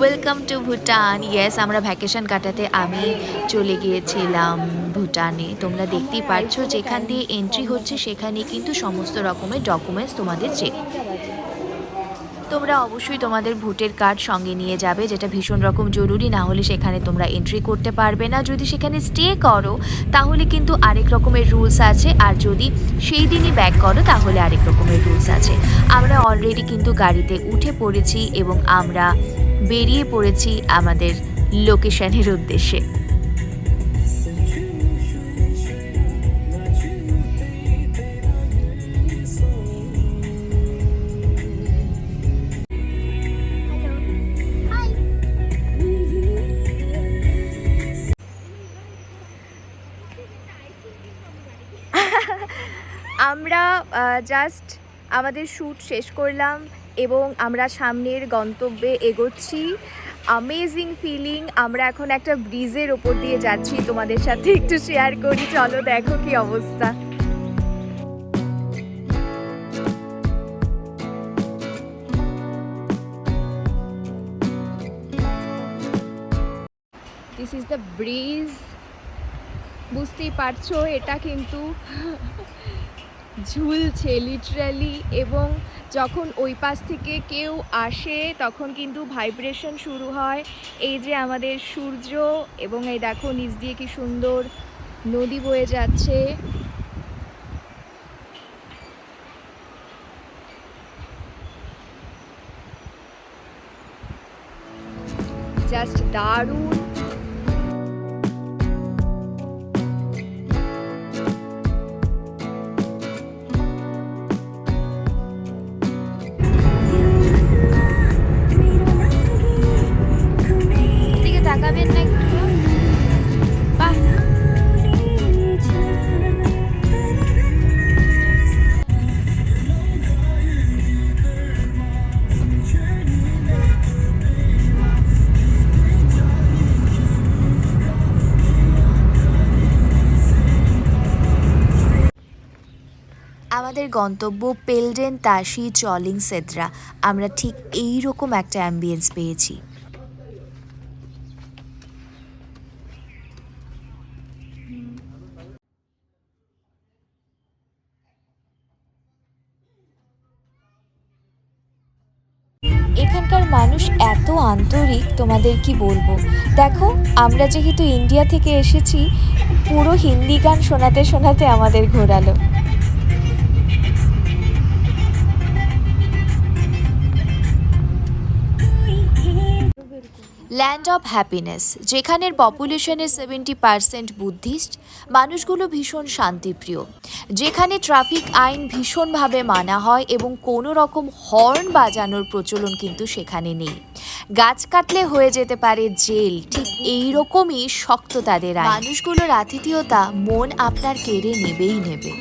Welcome to Bhutan yes আমরা vacation কাটাতে আমি চলে গিয়েছিলাম ভুটানে। তোমরা দেখতেই পাচ্ছ যেখান দিয়ে এন্ট্রি হচ্ছে সেখানে কিন্তু সমস্ত রকমের ডকুমেন্টস তোমাদের চেক তোমরা অবশ্যই তোমাদের ভোটের কার্ড সঙ্গে নিয়ে যাবে, যেটা ভীষণ রকম জরুরি, না হলে সেখানে তোমরা এন্ট্রি করতে পারবে না। যদি সেখানে স্টে করো, তাহলে কিন্তু আরেক রকমের রুলস আছে, আর যদি সেই দিনই ব্যাক করো, তাহলে আরেক রকমের রুলস আছে। আমরা অলরেডি কিন্তু গাড়িতে উঠে পড়েছি এবং আমরা বেরিয়ে পড়েছি আমাদের লোকেশনের উদ্দেশ্যে। আমরা জাস্ট আমাদের শ্যুট শেষ করলাম। এবং আমরা সামনের গন্তব্যে এগোচ্ছি। আমেজিং ফিলিং আমরা এখন একটা ব্রিজের ওপর দিয়ে যাচ্ছি। তোমাদের সাথে একটু শেয়ার করি, চলো দেখো কি অবস্থা। দিস ইজ দ্য ব্রিজ বুঝতেই পারছ, এটা কিন্তু ঝুলছে লিটারালি এবং যখন ওই পাশ থেকে কেউ আসে, তখন কিন্তু ভাইব্রেশন শুরু হয়। এই যে আমাদের সূর্য এবং এই দেখো নিচ দিয়ে কি সুন্দর নদী বয়ে যাচ্ছে। জাস্ট দারুণ। আমাদের গন্তব্য পেলডেন তাসি চলিং সেদ্রা। আমরা ঠিক এই রকম একটা অ্যাম্বিয়েন্স পেয়েছি। এখানকার মানুষ এত আন্তরিক, তোমাদের কি বলব? দেখো, আমরা যেহেতু ইন্ডিয়া থেকে এসেছি, পুরো হিন্দি গান শোনাতে শোনাতে আমাদের ঘোরালো। ল্যান্ড অফ হ্যাপিনেস যেখানের পপুলেশনের সেভেন্টি পার্সেন্ট বুদ্ধিস্ট মানুষগুলো ভীষণ শান্তিপ্রিয়। যেখানে ট্রাফিক আইন ভীষণভাবে মানা হয় এবং কোনো রকম হর্ন বাজানোর প্রচলন কিন্তু সেখানে নেই। গাছ কাটলে হয়ে যেতে পারে জেল, ঠিক এই রকমই শক্ত তাদের মানুষগুলোর আতিথেয়তা মন আপনার কেড়ে নেবেই নেবে।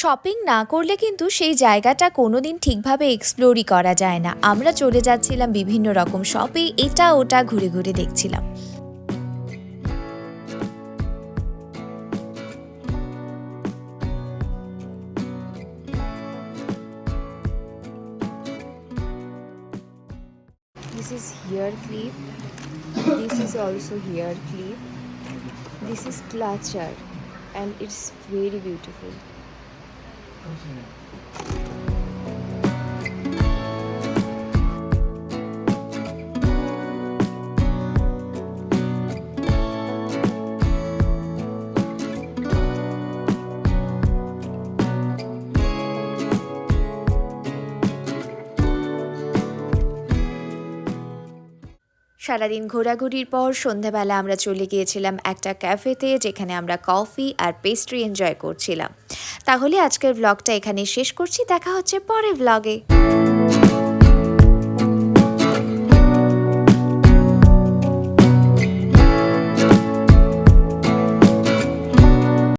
শপিং না করলে কিন্তু সেই জায়গাটা কোনোদিন ঠিকভাবে এক্সপ্লোরই করা যায় না আমরা চলে যাচ্ছিলাম বিভিন্ন রকম শপে এটা ওটা ঘুরে ঘুরে দেখছিলাম This is hair clip. This is also hair clip. This is clutcher and it's very beautiful. 都是。সারাদিন ঘোরাঘুরির পর সন্ধেবেলা আমরা চলে গিয়েছিলাম একটা ক্যাফেতে যেখানে আমরা কফি আর পেস্ট্রি এনজয় করছিলাম। তাহলে আজকের ব্লগটা এখানে শেষ করছি, দেখা হচ্ছে পরে ব্লগে